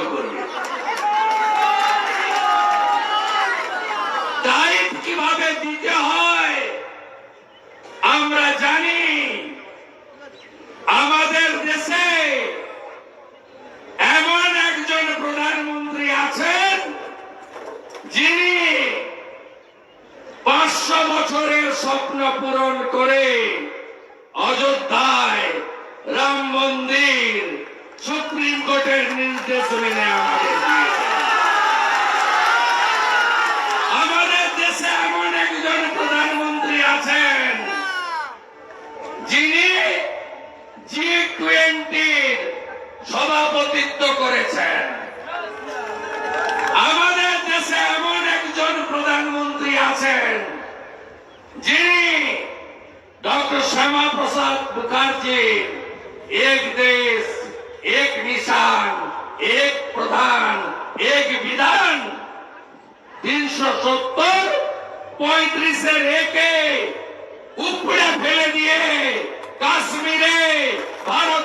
দখল করিয়ে টাইপ কীভাবে দিতে হয়? আমরা জানি আমাদের দেশে এমন একজন প্রধানমন্ত্রী আছেন যিনি পাঁচশো বছরের স্বপ্ন পূরণ করে অযোধ্যায় রাম মন্দির সুপ্রিম কোর্টের নির্দেশ মেনে আমাদের দেশে এমন একজন প্রধানমন্ত্রী আছেন, যিনি জি টোয়েন্টির সভাপতিত্ব করেছেন। আমাদের দেশে এমন একজন প্রধানমন্ত্রী আছেন, যিনি ডক্টর শ্যামা প্রসাদ মুখার্জি, এক দেশ নিশান এক প্রধান এক বিধান। তিনশো সত্তর পঁয়ত্রিশের একে উপড়ে ফেলে দিয়ে কাশ্মীরে উড়িয়েছেন